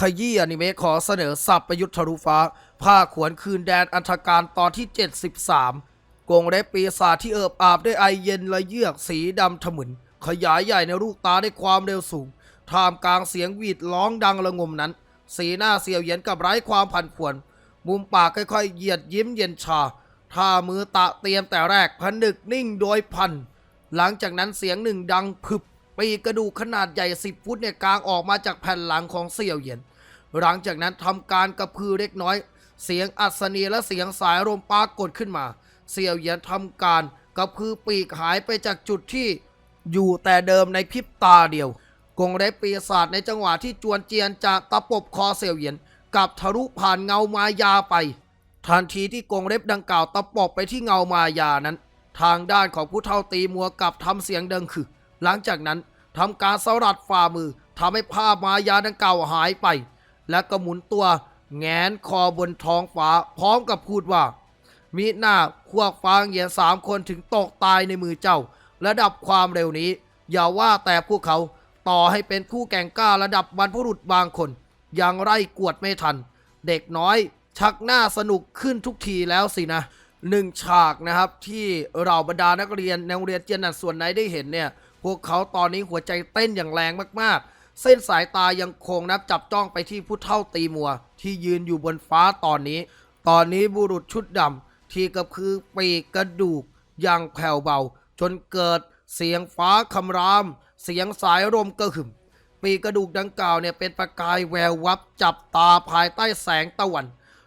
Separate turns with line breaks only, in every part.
ขยี้อนิเมะขอเสนอสับประยุทธ์ทะลุฟ้าผ้าขวนคืนแดนอันธการตอนที่ 73กงเล็บปีศาจที่เอิบอาบด้วยไอเย็นและเยือกสีดำถมึน ขยายใหญ่ในลูกตาด้วยความเร็วสูง ท่ามกลางเสียงหวีดร้องดังระงมนั้น สีหน้าเสียวเย็นกับไร้ความผันผวน มุมปากค่อยๆเหยียดยิ้มเย็นชาท่ามือตะเตรียมแต่แรกผนึกนิ่งโดยพัน หลังจากนั้นเสียงหนึ่งดังพึบ ปีกกระดูกขนาดใหญ่สิบฟุตเนี่ยกางออกมาจากแผ่นหลังของเสี่ยวเหยียน หลังจากนั้นทำการกระพือเล็กน้อย เสียงอัศนีและเสียงสายลมปรากฏขึ้นมา เสี่ยวเหยียนทำการกระพือปีกหายไปจากจุดที่อยู่แต่เดิมในพริบตาเดียว กงเล็บปีศาจในจังหวะที่จวนเจียนจากตะปบคอเสี่ยวเหยียนกับทะลุผ่านเงามายาไป ทันทีที่กงเล็บดังกล่าวตะปบไปที่เงามายานั้น ทางด้านของผู้เท่าตีมัวกลับทำเสียงดังคือ หลังจากนั้นทำการสลัดฝ่ามือทำให้ภามายาดังกล่าวหายไป และก็หมุนตัวแงนคอบนท้องฟ้าพร้อมกับพูดว่า มีหน้าพวกฟางเหยียนสามคนถึงตกตายในมือเจ้า ระดับความเร็วนี้ อย่าว่าแต่พวกเขาต่อให้เป็นผู้แก่งกล้าระดับบรรพบุรุษบางคน ยังไร่กวดไม่ทัน เด็กน้อย ชักหน้าสนุกขึ้นทุกทีแล้วสินะหนึ่งฉากนะครับที่เราบรรดานักเรียนในโรงเรียนเจียนนันส่วนไหนได้เห็นเนี่ย พวกเขาตอนนี้หัวใจเต้นอย่างแรงมากๆ เส้นสายตายังคงนับจับจ้องไปที่ผู้เท่าตีมัว ที่ยืนอยู่บนฟ้าตอนนี้ ตอนนี้บุรุษชุดดำที่ก็คือปีกกระดูกอย่างแผ่วเบา จนเกิดเสียงฟ้าคำราม เสียงสายลมกระหึ่ม ปีกกระดูกดังกล่าวเนี่ยเป็นประกายแวววับจับตาภายใต้แสงตะวัน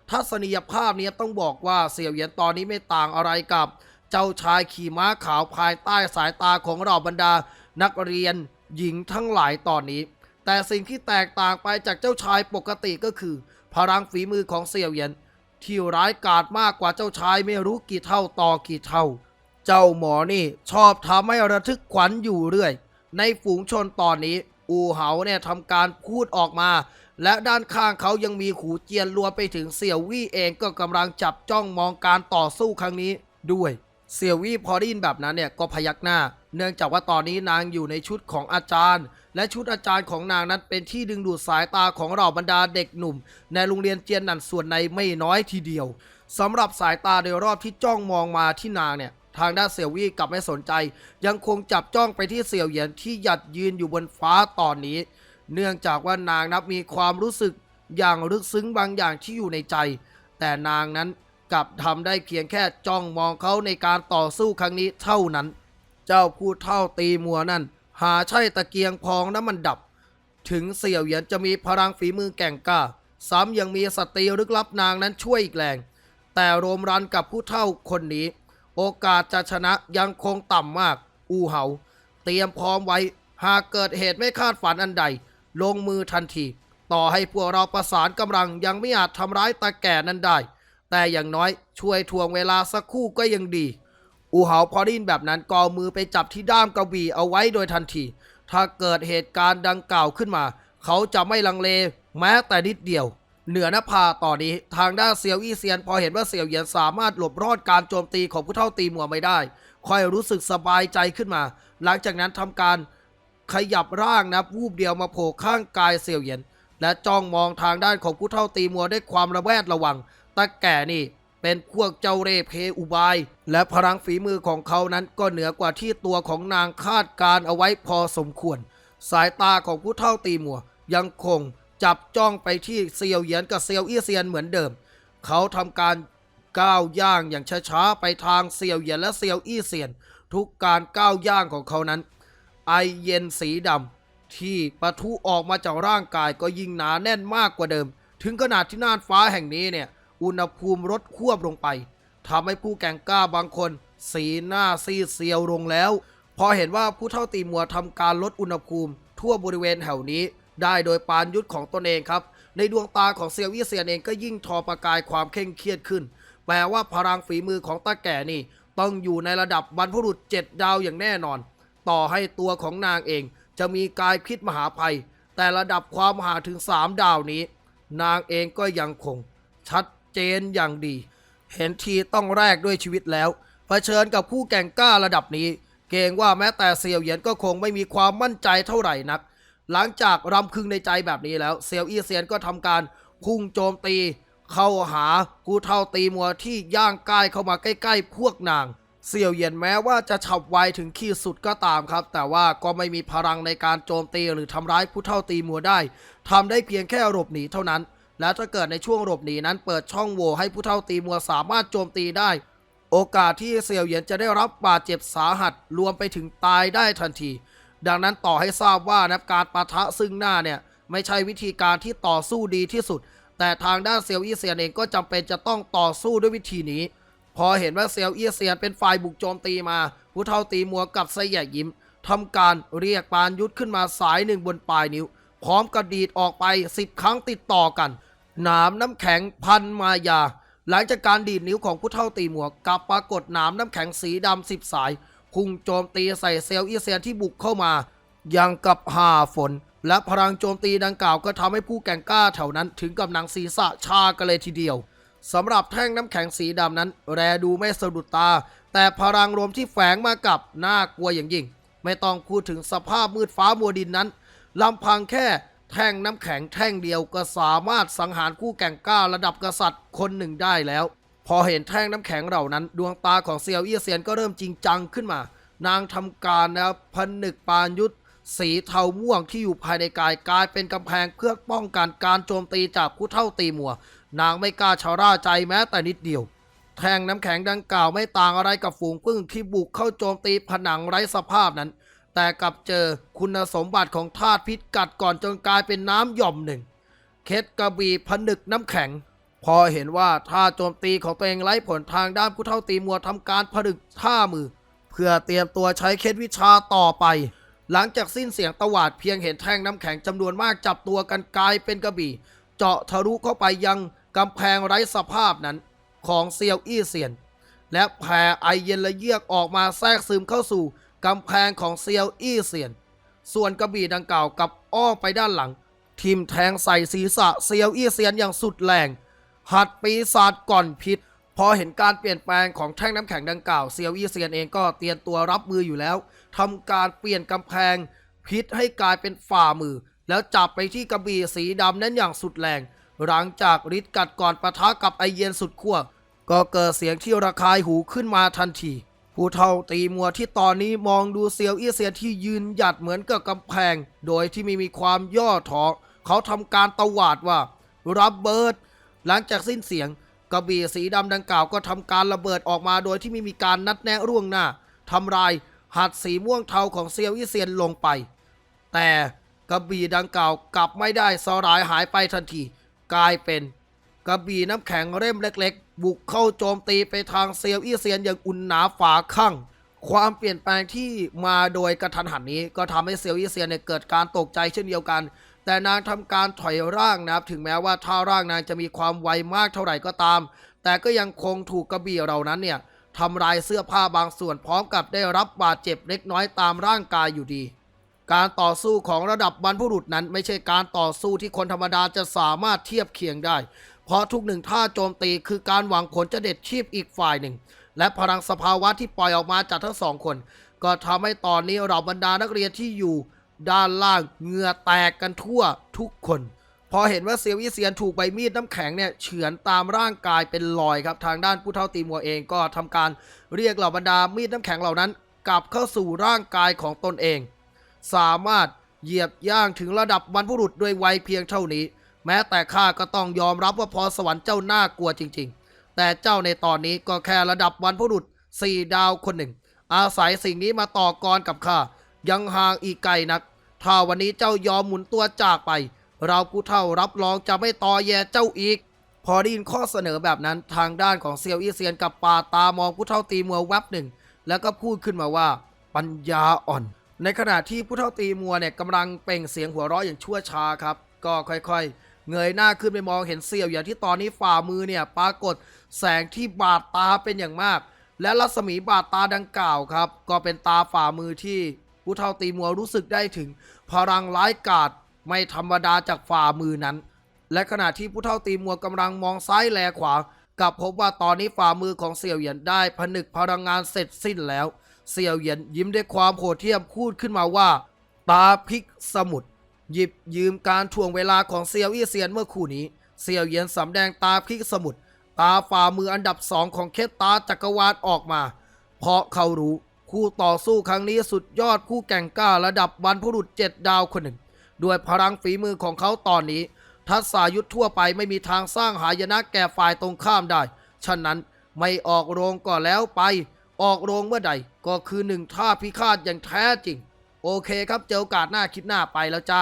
ทัศนียภาพนี้ต้องบอกว่าเสี่ยวเหยียนตอนนี้ไม่ต่างอะไรกับ เจ้าชายขี่ม้าขาวภายใต้สายตาของเราบรรดา นักเรียนหญิงทั้งหลายตอนนี้ แต่สิ่งที่แตกต่างไปจากเจ้าชายปกติก็คือ พลังฝีมือของเสี่ยวเหยียนที่ร้ายกาจมากกว่าเจ้าชายไม่รู้กี่เท่าต่อกี่เท่า เจ้าหมอนี่ชอบทำให้ระทึกขวัญอยู่เรื่อย ในฝูงชนตอนนี้ อูเหาเนี่ยทำการพูดออกมา และด้านข้างเขายังมีขูเจียนรวมไปถึงเสี่ยววี่เองก็กำลังจับจ้องมองการต่อสู้ครั้งนี้ด้วย เสี่ยววี่พอได้ยินแบบนั้นเนี่ยก็พยักหน้า เนื่องจากว่าตอนนี้นางอยู่ในชุดของอาจารย์ และชุดอาจารย์ของนางนั้นเป็นที่ดึงดูดสายตาของเราบรรดาเด็กหนุ่ม ในโรงเรียนเจียนหนันส่วนในไม่น้อยทีเดียวสำหรับสายตาโดยรอบที่จ้องมองมาที่นางเนี่ยทางด้านเสี่ยววี่กลับไม่สนใจ ยังคงจับจ้องไปที่เสี่ยวเหยียนที่หยัดยืนอยู่บนฟ้าตอนนี้ เนื่องจากว่านางนับมีความรู้สึกอย่างลึกซึ้งบางอย่างที่อยู่ในใจ แต่นางนั้น กับทำได้เพียงแค่จ้องมองเขาในการต่อสู้ครั้งนี้เท่านั้น เจ้าผู้เท่าตีมัวนั่น หาใช่ตะเกียงพองน้ำมันดับ ถึงเสี่ยวเหยียนจะมีพลังฝีมือแก่งกล้า ซ้ำยังมีสตรีลึกลับนางนั้นช่วยอีกแรง แต่โรมรันกับผู้เท่าคนนี้ โอกาสจะชนะยังคงต่ำมาก อูเหา เตรียมพร้อมไว้ หากเกิดเหตุไม่คาดฝันอันใด ลงมือทันที ต่อให้พวกเราประสานกำลังยังไม่อาจทำร้ายตาแก่นั้นได้ แต่อย่างน้อยช่วยทวงเวลาสักครู่ก็ยังดี อูเหาพอได้ยินแบบนั้นกอมือไปจับที่ด้ามกระบี่เอาไว้โดยทันที ถ้าเกิดเหตุการณ์ดังกล่าวขึ้นมา เขาจะไม่ลังเลแม้แต่นิดเดียว เหนือหน้าผาต่อนนี้ทางด้านเซียวอี้เซียน พอเห็นว่าเซียวเหยียนสามารถหลบรอดการโจมตีของผู้เท่าตีหมัวไม่ได้ ค่อยรู้สึกสบายใจขึ้นมา หลังจากนั้นทำการขยับร่างนะวูบเดียวมาโผล่ข้างกายเซียวเหยียน และจ้องมองทางด้านของผู้เท่าตีมัวด้วยความระแวดระวัง ตาแก่นี่เป็นพวกเจ้าเร่เพอุบาย และพลังฝีมือของเขานั้นก็เหนือกว่าที่ตัวของนางคาดการเอาไว้พอสมควร สายตาของผู้เท่าตีมัว ยังคงจับจ้องไปที่เซียวเหยียนกับเซียวอี้เซียนเหมือนเดิม เขาทำการก้าวย่างอย่างช้าๆไปทางเซียวเหยียนและเซียวอี้เซียน ทุกการก้าวย่างของเขานั้น ไอเย็นสีดำที่ปะทุออกมาจากร่างกายก็ยิ่งหนาแน่นมากกว่าเดิม ถึงขนาดที่น่านฟ้าแห่งนี้เนี่ย อุณหภูมิลดควบลงไปทำให้ผู้แก่งกล้าบางคน สีหน้าซีดเซียวลงแล้ว พอเห็นว่าผู้เท่าตีมัวทำการลดอุณหภูมิ ทั่วบริเวณแถวนี้ ได้โดยปานยุทธของตนเองครับ ในดวงตาของเซียววี่เซียนเองก็ยิ่งทอประกายความเคร่งเครียดขึ้น แปลว่าพลังฝีมือของตาแก่นี่ ต้องอยู่ในระดับบรรพบุรุษเจ็ดดาวอย่างแน่นอน ต่อให้ตัวของนางเอง จะมีกายพิษมหาภัย แต่ระดับความมหาถึงสามดาวนี้ นางเองก็ยังคง ชัด เจนอย่างดี เห็นทีต้องแลกด้วยชีวิตแล้วเผชิญกับผู้แก่งกล้าระดับนี้ เกรงว่าแม้แต่เซียวเหยียนก็คงไม่มีความมั่นใจเท่าไหร่นัก หลังจากรำคึงในใจแบบนี้แล้วเซียวอี้เซียนก็ทำการพุ่งโจมตี เข้าหากูเท่าตีมัวที่ย่างกายเข้ามาใกล้ๆพวกนางเสี่ยวเหยียนแม้ว่าจะฉับไวถึงขีดสุดก็ตามครับ แต่ว่าก็ไม่มีพลังในการโจมตีหรือทำร้ายผู้เท่าตีมัวได้ทำได้เพียงแค่หลบหนีเท่านั้น และถ้าเกิดในช่วงหลบหนีนั้นเปิดช่องโหว่ให้ผู้เท่าตีมัวสามารถโจมตีได้ โอกาสที่เสี่ยวเหยียนจะได้รับบาดเจ็บสาหัสรวมไปถึงตายได้ทันที ดังนั้นต่อให้ทราบว่านะการปะทะซึ่งหน้าเนี่ยไม่ใช่วิธีการที่ต่อสู้ดีที่สุด แต่ทางด้านเซียวอี้เซียนเองก็จำเป็นจะต้องต่อสู้ด้วยวิธีนี้ พอเห็นว่าเซียวอี้เซียนเป็นฝ่ายบุกโจมตีมา ผู้เท่าตีมัวกับไซแยยิ้มทำการเรียกปานยุทธขึ้นมาสายหนึ่งบนปลายนิ้ว พร้อมกระดีดออกไปสิบครั้งติดต่อกัน หนามน้ำแข็งพันมายา หลังจากการดีดนิ้วของผู้เท่าตีหมวกกลับปรากฏหนามน้ำแข็งสีดำสิบสาย พุ่งโจมตีใส่เซลล์อีเซียนที่บุกเข้ามายังกับหาฝน และพลังโจมตีดังกล่าวก็ทำให้ผู้แก่งกล้าแถวนั้นถึงกับหนังศีรษะชากันเลยทีเดียวสำหรับแท่งน้ำแข็งสีดำนั้น แรดูไม่สะดุดตา แต่พลังรวมที่แฝงมากับน่ากลัวอย่างยิ่ง ไม่ต้องพูดถึงสภาพมืดฟ้ามัวดินนั้นลำพังแค่ แท่งน้ำแข็งแท่งเดียวก็สามารถสังหารคู่แก่งกล้าระดับกษัตริย์คนหนึ่งได้แล้ว พอเห็นแท่งน้ำแข็งเหล่านั้น ดวงตาของเซียวเอี้ยเซียนก็เริ่มจริงจังขึ้นมา นางทำการนะครับผนึกปานยุทธสีเทาม่วงที่อยู่ภายในกายกลายเป็นกำแพงเพื่อป้องกันการโจมตีจากผู้เท่าตีมัว นางไม่กล้าชาร่าใจแม้แต่นิดเดียวแท่งน้ำแข็งดังกล่าวไม่ต่างอะไรกับฝูงผึ้งที่บุกเข้าโจมตีผนังไร้สภาพนั้น แต่กลับเจอคุณสมบัติของธาตุพิษกัดก่อนจนกลายเป็นน้ำหย่อมหนึ่ง เคสกระบี่ผนึกน้ำแข็ง พอเห็นว่าท่าโจมตีของตัวเองไร้ผลทางด้านผู้เท่าตีมัวทำการผนึกท่ามือ เพื่อเตรียมตัวใช้เคล็ดวิชาต่อไป หลังจากสิ้นเสียงตวาดเพียงเห็นแท่งน้ำแข็งจำนวนมากจับตัวกันกลายเป็นกระบี่ เจาะทะลุเข้าไปยังกำแพงไร้สภาพนั้นของเซียวอี้เซียน และแผ่ไอเย็นและเยือกออกมาแทรกซึมเข้าสู่ กำแพงของเซียวอี้เซียน ส่วนกระบี่ดังกล่าวกับอ้อมไปด้านหลัง ทิมแทงใส่ศีรษะเซียวอี้เซียนอย่างสุดแรง หัดปีศาจก่อนพิษ พอเห็นการเปลี่ยนแปลงของแท่งน้ำแข็งดังกล่าวเซียวอี้เซียนเองก็เตรียมตัวรับมืออยู่แล้วทำการเปลี่ยนกำแพง พิษให้กลายเป็นฝ่ามือ แล้วจับไปที่กระบี่สีดำนั้นอย่างสุดแรง หลังจากฤทธิ์กัดก่อนปะทะกับไอเย็นสุดขั้วก็เกิดเสียงที่ระคายหูขึ้นมาทันที ผู้เท่าตีมัวที่ตอนนี้มองดูเซียวอี้เซียนที่ยืนหยัดเหมือนกับกำแพง โดยที่ไม่มีความย่อท้อเขาทำการตวาดว่ารับเบิด หลังจากสิ้นเสียงกระบี่สีดำดังกล่าวก็ทำการระเบิดออกมาโดยที่ไม่มีการนัดแนะร่วงหน้าทำลายหัดสีม่วงเทาของเซียวอี้เซียนลงไป แต่กระบี่ดังกล่าวกลับไม่ได้สลายหายไปทันที กลายเป็น กระบี่น้ำแข็งเล่มเล็ก ๆ บุกเข้าโจมตีไปทางเซียวอี้เซียนอย่างอุ่นหนาฝาข้างความเปลี่ยนแปลงที่มาโดยกระทันหันนี้ก็ทำให้เซียวอี้เซียนเนี่ยเกิดการตกใจเช่นเดียวกัน แต่นางทำการถอยร่างนะครับ ถึงแม้ว่าท่าร่างนางจะมีความไวมากเท่าไหร่ก็ตาม แต่ก็ยังคงถูกกระบี่เหล่านั้นเนี่ยทำลายเสื้อผ้าบางส่วนพร้อมกับได้รับบาดเจ็บเล็กน้อยตามร่างกายอยู่ดี การต่อสู้ของระดับบรรพุรุษนั้น ไม่ใช่การต่อสู้ที่คนธรรมดาจะสามารถเทียบเคียงได้ เพราะทุกหนึ่งท่าโจมตีคือการหวังผลจะเด็ดชีพอีกฝ่ายหนึ่ง และพลังสภาวะที่ปล่อยออกมาจากทั้งสองคน ก็ทำให้ตอนนี้เราบรรดานักเรียนที่อยู่ ด้านล่างเหงื่อแตกกันทั่วทุกคน พอเห็นว่าเซียวอีเซียนถูกใบมีดน้ำแข็งเนี่ยเฉือนตามร่างกายเป็นรอยครับ ทางด้านผู้เท่าตีมัวเองก็ทำการเรียกเหล่าบรรดามีดน้ำแข็งเหล่านั้น กลับเข้าสู่ร่างกายของตนเอง สามารถเหยียบย่างถึงระดับบรรพบุรุษด้วยวัยเพียงเท่านี้ แม้แต่ข้าก็ต้องยอมรับว่าพรสวรรค์เจ้าน่ากลัวจริง ๆ แต่เจ้าในตอนนี้ก็แค่ระดับบรรพบุรุษสี่ดาวคนหนึ่ง อาศัยสิ่งนี้มาต่อกรกับข้ายังห่างอีกไกลนัก ถ้าวันนี้เจ้ายอมหมุนตัวจากไป เราผู้เท่ารับรองจะไม่ต่อแย่เจ้าอีก พอได้ยินข้อเสนอแบบนั้นทางด้านของเซียวอีเซียนกับปาตามองผู้เท่าตีมัวแวบหนึ่ง แล้วก็พูดขึ้นมาว่า ปัญญาอ่อน ในขณะที่ผู้เท่าตีมัวเนี่ยกำลังเปล่งเสียงหัวเราะอย่างชั่วช้าครับ ก็ค่อยๆ เงยหน้าขึ้นไปมองเห็นเซียวอย่างที่ตอนนี้ฝ่ามือเนี่ยปรากฏแสงที่บาดตาเป็นอย่างมาก และรัศมีบาดตาดังกล่าวครับ ก็เป็นตาฝ่ามือที่ผู้เท่าตีมัวรู้สึกได้ถึง พลังร้ายกาจไม่ธรรมดาจากฝ่ามือนั้น และขณะที่ผู้เท่าตีมัวกำลังมองซ้ายแลขวากลับพบว่าตอนนี้ฝ่ามือของเสี่ยวเหยียนได้ผนึกพลังงานเสร็จสิ้นแล้ว เสี่ยวเหยียนยิ้มด้วยความโหดเหี้ยมพูดขึ้นมาว่า ตาพิกสมุทร หยิบยืมการถ่วงเวลาของเซียวอี้เซียนเมื่อคู่นี้ เซียวเยียนสำแดงตาพลิกสมุดตาฝ่ามืออันดับสองของเคตาจักรวาลออกมา เพราะเขารู้คู่ต่อสู้ครั้งนี้สุดยอดคู่แก่งกล้าระดับบรรพบุรุษเจ็ดดาวคนหนึ่ง ด้วยพลังฝีมือของเขาตอนนี้ ทัศายุทธทั่วไปไม่มีทางสร้างหายนะแก่ฝ่ายตรงข้ามได้ ฉะนั้นไม่ออกโรงก็แล้วไป ออกโรงเมื่อใดก็คือหนึ่งท่าพิฆาตอย่างแท้จริง โอเคครับเจอโอกาสหน้าคลิปหน้าไปแล้วจ้า